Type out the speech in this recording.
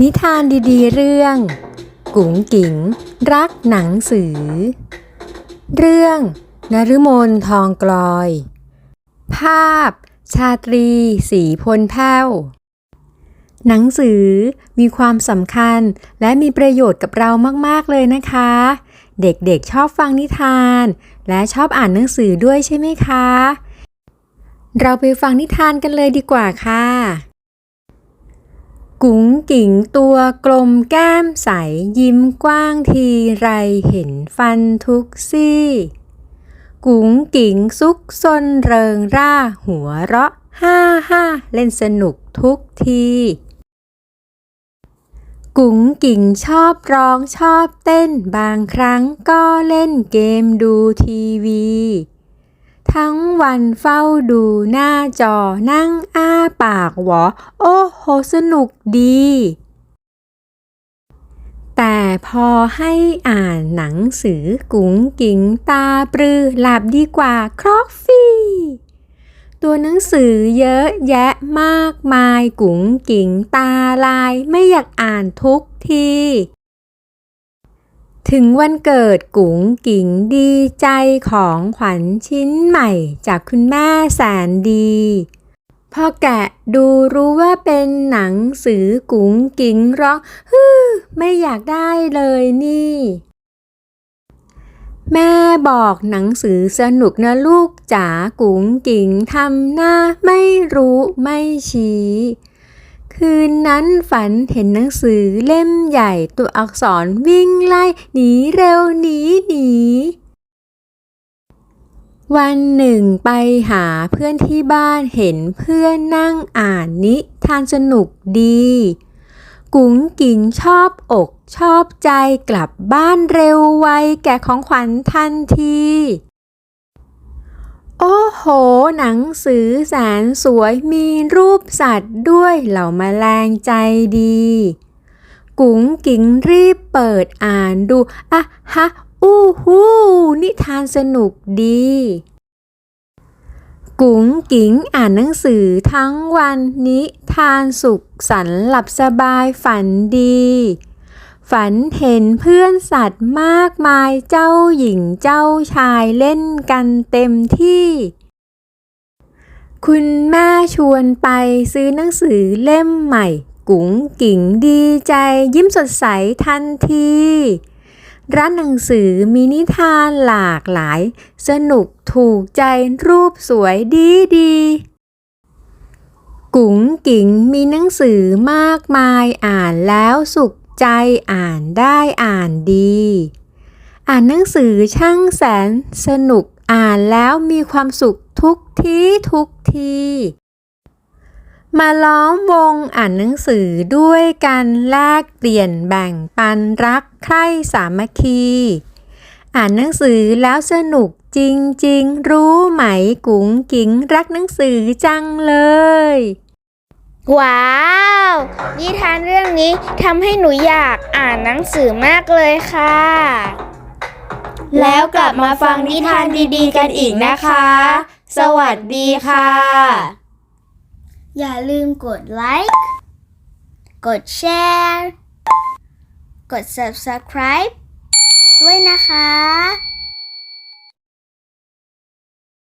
นิทานดีๆ เรื่อง กุ๋งกิ๋งรักหนังสือ เรื่องนฤมลทองกลอย ภาพ ชาตรี สีพลแพ้ว หนังสือมีความสำคัญและมีประโยชน์กับเรามากๆเลยนะคะ เด็กๆชอบฟังนิทาน และชอบอ่านหนังสือด้วยใช่ไหมคะ เราไปฟังนิทานกันเลยดีกว่าค่ะ กุ๋งกิ๋งตัวกลมแก้มใสยิ้มกว้างทีไรเห็นฟันทุกซี่ กุ๋งกิ๋งซุกซนเริงร่าหัวเราะฮ่าฮ่าเล่นสนุกทุกที กุ๋งกิ๋งชอบร้องชอบเต้นบางครั้งก็เล่นเกมดูทีวี ทั้งวันเฝ้าดูหน้าจอนั่งอ้าปากหวอ โอ้โหสนุกดี แต่พอให้อ่านหนังสือกุ๋งกิ๋งตาปรือหลับดีกว่าครอกฟี่ตัวหนังสือเยอะแยะมากมายกุ๋งกิ๋งตาลายไม่อยากอ่านทุกที ถึงวันเกิดกุ๋งกิ๋งดีใจของขวัญชิ้นใหม่จากคุณแม่แสนดี พอแกะดูรู้ว่าเป็นหนังสือกุ๋งกิ๋งร้องฮือไม่อยากได้เลยนี่ แม่บอกหนังสือสนุกนะลูกจ๋ากุ๋งกิ๋งทำหน้าไม่รู้ไม่ชี้ คืนนั้นฝันเห็นหนังสือเล่มใหญ่ตัวอักษรวิ่งไล่หนีเร็วหนีหนีวันหนึ่งไปหาเพื่อนที่บ้านเห็นเพื่อนนั่งอ่านนิทานสนุกดี กุ๋งกิ๋งชอบอกชอบใจกลับบ้านเร็วไวแก่ของขวัญทันที โอ้โห หนังสือแสนสวยมีรูปสัตว์ด้วยเหล่าแมลงใจดี กุ๋งกิ๋งรีบเปิดอ่านดู อะฮะ อู้หูนิทานสนุกดี กุ๋งกิ๋งอ่านหนังสือทั้งวันนิทานสุขสันต์หลับสบายฝันดี ฝันเห็นเพื่อนสัตว์มากมายเจ้าหญิงเจ้าชายเล่นกันเต็มที่ คุณแม่ชวนไปซื้อหนังสือเล่มใหม่ กุ๋งกิ๋งดีใจยิ้มสดใสทันที ร้านหนังสือมีนิทานหลากหลาย สนุกถูกใจรูปสวยดีดีกุ๋งกิ๋งมีหนังสือมากมายอ่านแล้วสุข ใจอ่านได้อ่านดี อ่านหนังสือช่างแสนสนุกอ่านแล้วมีความสุขทุกทีทุกที มาล้อมวงอ่านหนังสือด้วยกันแลกเปลี่ยนแบ่งปันรักใคร่สามัคคี อ่านหนังสือแล้วสนุกจริงๆ รู้ไหมกุ๋งกิ๋งรักหนังสือจังเลย ว้าว นิทานเรื่องนี้ทำให้หนูอยากอ่านหนังสือมากเลยค่ะ แล้วกลับมาฟังนิทานดีๆ กันอีกนะคะ สวัสดีค่ะ อย่าลืมกดไลค์ กดแชร์ กด subscribe ด้วยนะคะ